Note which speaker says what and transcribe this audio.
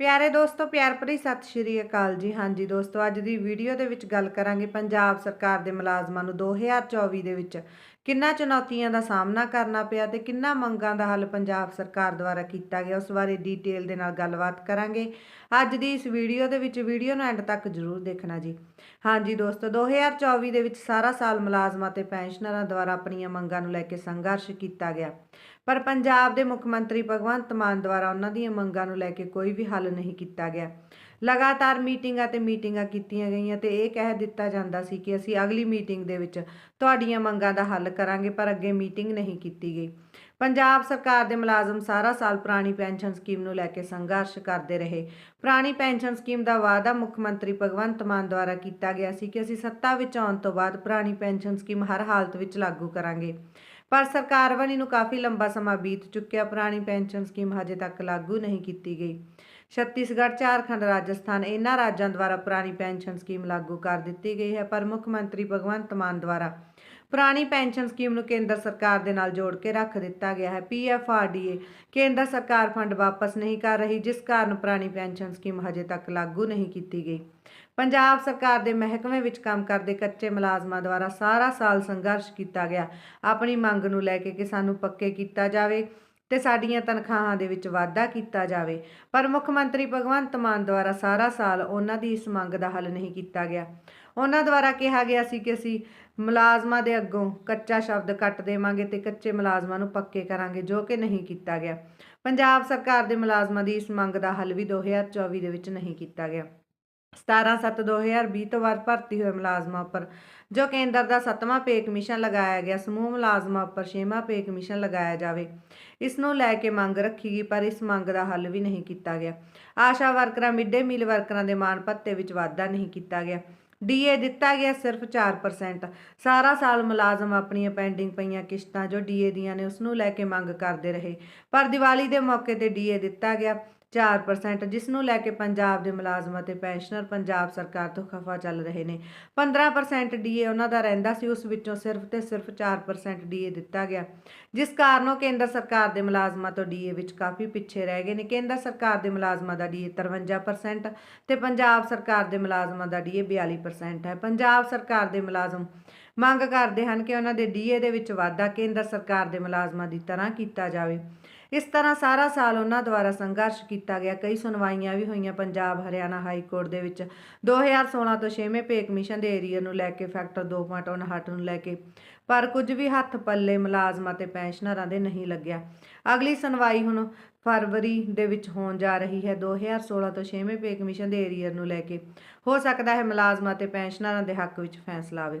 Speaker 1: ਪਿਆਰੇ ਦੋਸਤੋ, ਪਿਆਰ ਭਰੀ ਸਤਿ ਸ਼੍ਰੀ ਅਕਾਲ ਜੀ। ਹਾਂਜੀ ਦੋਸਤੋ, ਅੱਜ ਦੀ ਵੀਡੀਓ ਦੇ ਵਿੱਚ ਗੱਲ ਕਰਾਂਗੇ ਪੰਜਾਬ ਸਰਕਾਰ ਦੇ ਮੁਲਾਜ਼ਮਾਂ ਨੂੰ 2024 ਦੇ ਵਿੱਚ ਕਿੰਨਾ ਚੁਣੌਤੀਆਂ ਦਾ ਸਾਹਮਣਾ ਕਰਨਾ ਪਿਆ ਤੇ ਕਿੰਨਾ ਮੰਗਾਂ ਦਾ ਹੱਲ ਪੰਜਾਬ ਸਰਕਾਰ ਦੁਆਰਾ ਕੀਤਾ ਗਿਆ, ਉਸ ਬਾਰੇ ਡੀਟੇਲ ਦੇ ਨਾਲ ਗੱਲਬਾਤ ਕਰਾਂਗੇ। ਅੱਜ ਦੀ ਇਸ ਵੀਡੀਓ ਦੇ ਵਿੱਚ, ਵੀਡੀਓ ਨੂੰ ਐਂਡ ਤੱਕ ਜ਼ਰੂਰ ਦੇਖਣਾ ਜੀ। ਹਾਂਜੀ ਦੋਸਤੋ 2024 ਦੇ ਵਿੱਚ ਸਾਰਾ ਸਾਲ ਮੁਲਾਜ਼ਮਾਂ ਤੇ ਪੈਨਸ਼ਨਰਾਂ ਦੁਆਰਾ ਆਪਣੀਆਂ ਮੰਗਾਂ ਨੂੰ ਲੈ ਕੇ ਸੰਘਰਸ਼ ਕੀਤਾ ਗਿਆ। ਪਰ ਪੰਜਾਬ ਦੇ ਮੁੱਖ ਮੰਤਰੀ ਭਗਵੰਤ ਮਾਨ ਦੁਆਰਾ ਉਹਨਾਂ ਦੀਆਂ ਮੰਗਾਂ ਨੂੰ ਲੈ ਕੇ ਕੋਈ ਵੀ ਹੱਲ ਨਹੀਂ ਕੀਤਾ ਗਿਆ। ਲਗਾਤਾਰ ਮੀਟਿੰਗਾਂ ਤੇ ਮੀਟਿੰਗਾਂ ਕੀਤੀਆਂ ਗਈਆਂ ਤੇ ਇਹ ਕਹਿ ਦਿੱਤਾ ਜਾਂਦਾ ਸੀ ਕਿ ਅਸੀਂ ਅਗਲੀ ਮੀਟਿੰਗ ਦੇ ਵਿੱਚ ਤੁਹਾਡੀਆਂ ਮੰਗਾਂ ਦਾ ਹੱਲ ਕਰਾਂਗੇ, ਪਰ ਅੱਗੇ ਮੀਟਿੰਗ ਨਹੀਂ ਕੀਤੀ ਗਈ। ਪੰਜਾਬ ਸਰਕਾਰ ਦੇ ਮੁਲਾਜ਼ਮ ਸਾਰਾ ਸਾਲ ਪੁਰਾਣੀ ਪੈਨਸ਼ਨ ਸਕੀਮ ਨੂੰ ਲੈ ਕੇ ਸੰਘਰਸ਼ ਕਰਦੇ ਰਹੇ। ਪੁਰਾਣੀ ਪੈਨਸ਼ਨ ਸਕੀਮ ਦਾ ਵਾਅਦਾ ਮੁੱਖ ਮੰਤਰੀ ਭਗਵੰਤ ਮਾਨ ਦੁਆਰਾ ਕੀਤਾ ਗਿਆ ਸੀ ਕਿ ਅਸੀਂ ਸੱਤਾ ਵਿੱਚ ਆਉਣ ਤੋਂ ਬਾਅਦ ਪੁਰਾਣੀ ਪੈਨਸ਼ਨ ਸਕੀਮ ਹਰ ਹਾਲਤ ਵਿੱਚ ਲਾਗੂ ਕਰਾਂਗੇ। ਪਰ ਸਰਕਾਰ ਬਣੀ ਨੂੰ ਕਾਫੀ ਲੰਬਾ ਸਮਾਂ ਬੀਤ ਚੁੱਕਿਆ, ਪੁਰਾਣੀ ਪੈਨਸ਼ਨ ਸਕੀਮ ਹਜੇ ਤੱਕ ਲਾਗੂ ਨਹੀਂ ਕੀਤੀ ਗਈ। ਛੱਤੀਸਗੜ੍ਹ, ਝਾਰਖੰਡ, ਰਾਜਸਥਾਨ ਇਹਨਾਂ ਰਾਜਾਂ ਦੁਆਰਾ ਪੁਰਾਣੀ ਪੈਨਸ਼ਨ ਸਕੀਮ ਲਾਗੂ ਕਰ ਦਿੱਤੀ ਗਈ ਹੈ, ਪਰ ਮੁੱਖ ਮੰਤਰੀ ਭਗਵੰਤ ਮਾਨ ਦੁਆਰਾ ਪੁਰਾਣੀ ਪੈਨਸ਼ਨ ਸਕੀਮ ਨੂੰ ਕੇਂਦਰ ਸਰਕਾਰ ਦੇ ਨਾਲ ਜੋੜ ਕੇ ਰੱਖ ਦਿੱਤਾ ਗਿਆ ਹੈ। ਪੀਐਫਆਰਡੀਏ ਕੇਂਦਰ ਸਰਕਾਰ ਫੰਡ ਵਾਪਸ ਨਹੀਂ ਕਰ ਰਹੀ, ਜਿਸ ਕਾਰਨ ਪੁਰਾਣੀ ਪੈਨਸ਼ਨ ਸਕੀਮ ਹਜੇ ਤੱਕ ਲਾਗੂ ਨਹੀਂ ਕੀਤੀ ਗਈ। ਪੰਜਾਬ ਸਰਕਾਰ ਦੇ ਮਹਿਕਮੇ ਵਿੱਚ ਕੰਮ ਕਰਦੇ ਕੱਚੇ ਮੁਲਾਜ਼ਮਾਂ ਦੁਆਰਾ ਸਾਰਾ ਸਾਲ ਸੰਘਰਸ਼ ਕੀਤਾ ਗਿਆ। ਆਪਣੀ ਮੰਗ ਨੂੰ ਲੈ ਕੇ ਕਿ ਸਾਨੂੰ ਪੱਕੇ ਕੀਤਾ ਜਾਵੇ। ਤੇ ਸਾਡੀਆਂ ਤਨਖਾਹਾਂ ਦੇ ਵਿੱਚ ਵਾਧਾ ਕੀਤਾ ਜਾਵੇ। ਪਰ ਮੁੱਖ ਮੰਤਰੀ ਭਗਵੰਤ ਮਾਨ ਦੁਆਰਾ ਸਾਰਾ ਸਾਲ ਉਹਨਾਂ ਦੀ ਇਸ ਮੰਗ ਦਾ ਹੱਲ ਨਹੀਂ ਕੀਤਾ ਗਿਆ। ਉਹਨਾਂ ਦੁਆਰਾ ਕਿਹਾ ਗਿਆ ਸੀ ਕਿ ਅਸੀਂ ਮੁਲਾਜ਼ਮਾਂ ਦੇ ਅੱਗੋਂ ਕੱਚਾ ਸ਼ਬਦ ਕੱਟ ਦੇਵਾਂਗੇ ਤੇ ਕੱਚੇ ਮੁਲਾਜ਼ਮਾਂ ਨੂੰ ਪੱਕੇ ਕਰਾਂਗੇ, ਜੋ ਕਿ ਨਹੀਂ ਕੀਤਾ ਗਿਆ। ਪੰਜਾਬ ਸਰਕਾਰ ਦੇ ਮੁਲਾਜ਼ਮਾਂ ਦੀ ਇਸ ਮੰਗ ਦਾ ਹੱਲ ਵੀ 2024 ਦੇ ਵਿੱਚ ਨਹੀਂ ਕੀਤਾ ਗਿਆ। 17/7/2020 ਤੋਂ ਬਾਅਦ ਭਰਤੀ ਹੋਏ ਮੁਲਾਜ਼ਮਾਂ ਉੱਪਰ, ਜੋ ਕੇਂਦਰ ਦਾ ਸੱਤਵਾਂ ਪੇ ਕਮਿਸ਼ਨ ਲਗਾਇਆ ਗਿਆ, ਸਮੂਹ ਮੁਲਾਜ਼ਮਾਂ ਉੱਪਰ ਛੇਵਾਂ ਪੇ ਕਮਿਸ਼ਨ ਲਗਾਇਆ ਜਾਵੇ। ਇਸ ਨੂੰ ਲੈ ਕੇ ਮੰਗ ਰੱਖੀ ਗਈ, ਪਰ ਇਸ ਮੰਗ ਦਾ ਹੱਲ ਵੀ ਨਹੀਂ ਕੀਤਾ ਗਿਆ। ਆਸ਼ਾ ਵਰਕਰਾਂ, ਮਿੱਡੇ ਮੀਲ ਵਰਕਰਾਂ ਦੇ ਮਾਣ ਭੱਤੇ ਵਿੱਚ ਵਾਧਾ ਨਹੀਂ ਕੀਤਾ ਗਿਆ। ਡੀਏ ਦਿੱਤਾ ਗਿਆ ਸਿਰਫ 4% ਸਾਰਾ ਸਾਲ ਮੁਲਾਜ਼ਮ ਆਪਣੀਆਂ ਪੈਂਡਿੰਗ ਪਈਆਂ ਕਿਸ਼ਤਾਂ ਜੋ ਡੀਏ ਦੀਆਂ ਨੇ, ਉਸ ਨੂੰ ਲੈ ਕੇ ਮੰਗ ਕਰਦੇ ਰਹੇ। ਪਰ ਦੀਵਾਲੀ ਦੇ ਮੌਕੇ ਤੇ ਡੀਏ ਦਿੱਤਾ ਗਿਆ। 4% ਜਿਸ ਨੂੰ ਲੈ ਕੇ ਪੰਜਾਬ ਦੇ ਮੁਲਾਜ਼ਮ ਅਤੇ ਪੈਨਸ਼ਨਰ ਪੰਜਾਬ ਸਰਕਾਰ ਤੋਂ ਖਫਾ ਚੱਲ ਰਹੇ ਨੇ। 15% ਡੀਏ ਉਹਨਾਂ ਦਾ ਰਹਿੰਦਾ ਸੀ, ਉਸ ਵਿੱਚੋਂ ਸਿਰਫ ਤੇ ਸਿਰਫ 4% ਡੀਏ ਦਿੱਤਾ ਗਿਆ। ਜਿਸ ਕਾਰਨ ਉਹ ਕੇਂਦਰ ਸਰਕਾਰ ਦੇ ਮੁਲਾਜ਼ਮਾਂ ਤੋਂ ਡੀਏ ਵਿੱਚ ਕਾਫੀ ਪਿੱਛੇ ਰਹਿ ਗਏ ਨੇ। ਕੇਂਦਰ ਸਰਕਾਰ ਦੇ ਮੁਲਾਜ਼ਮਾਂ ਦਾ ਡੀਏ 53% ਤੇ ਪੰਜਾਬ ਸਰਕਾਰ ਦੇ ਮੁਲਾਜ਼ਮਾਂ ਦਾ ਡੀਏ 42% ਹੈ। ਪੰਜਾਬ ਸਰਕਾਰ ਦੇ ਮੁਲਾਜ਼ਮ ਮੰਗ ਕਰਦੇ ਹਨ ਕਿ ਉਹਨਾਂ ਦੇ ਡੀਏ ਦੇ ਵਿੱਚ ਵਾਧਾ ਕੇਂਦਰ ਸਰਕਾਰ ਦੇ ਮੁਲਾਜ਼ਮਾਂ ਦੀ ਤਰ੍ਹਾਂ ਕੀਤਾ ਜਾਵੇ। ਇਸ ਤਰ੍ਹਾਂ ਸਾਰਾ ਸਾਲ ਉਹਨਾਂ ਦੁਆਰਾ ਸੰਘਰਸ਼ ਕੀਤਾ ਗਿਆ। ਕਈ ਸੁਣਵਾਈਆਂ ਵੀ ਹੋਈਆਂ। ਪੰਜਾਬ, ਹਰਿਆਣਾ ਹਾਈ ਕੋਰਟ ਦੇ ਵਿੱਚ 2016 ਤੋਂ 6ਵੇਂ ਪੇ ਕਮਿਸ਼ਨ ਦੇ ਏਰੀਆ ਨੂੰ ਲੈ ਕੇ ਫੈਕਟਰ 2.59 ਨੂੰ ਲੈ ਕੇ। ਪਰ ਕੁਝ ਵੀ ਹੱਥ ਪੱਲੇ ਮੁਲਾਜ਼ਮਾਂ ਤੇ ਪੈਨਸ਼ਨਰਾਂ ਦੇ ਨਹੀਂ ਲੱਗਿਆ। ਅਗਲੀ ਸੁਣਵਾਈ ਹੁਣ ਫਰਵਰੀ ਦੇ ਵਿੱਚ ਹੋਣ ਜਾ ਰਹੀ ਹੈ। 2016 ਤੋਂ 6ਵੇਂ ਪੇ ਕਮਿਸ਼ਨ ਦੇ ਏਰੀਆ ਨੂੰ ਲੈ ਕੇ। ਹੋ ਸਕਦਾ ਹੈ ਮੁਲਾਜ਼ਮਾਂ ਤੇ ਪੈਨਸ਼ਨਰਾਂ ਦੇ ਹੱਕ ਵਿੱਚ ਫੈਸਲਾ ਆਵੇ।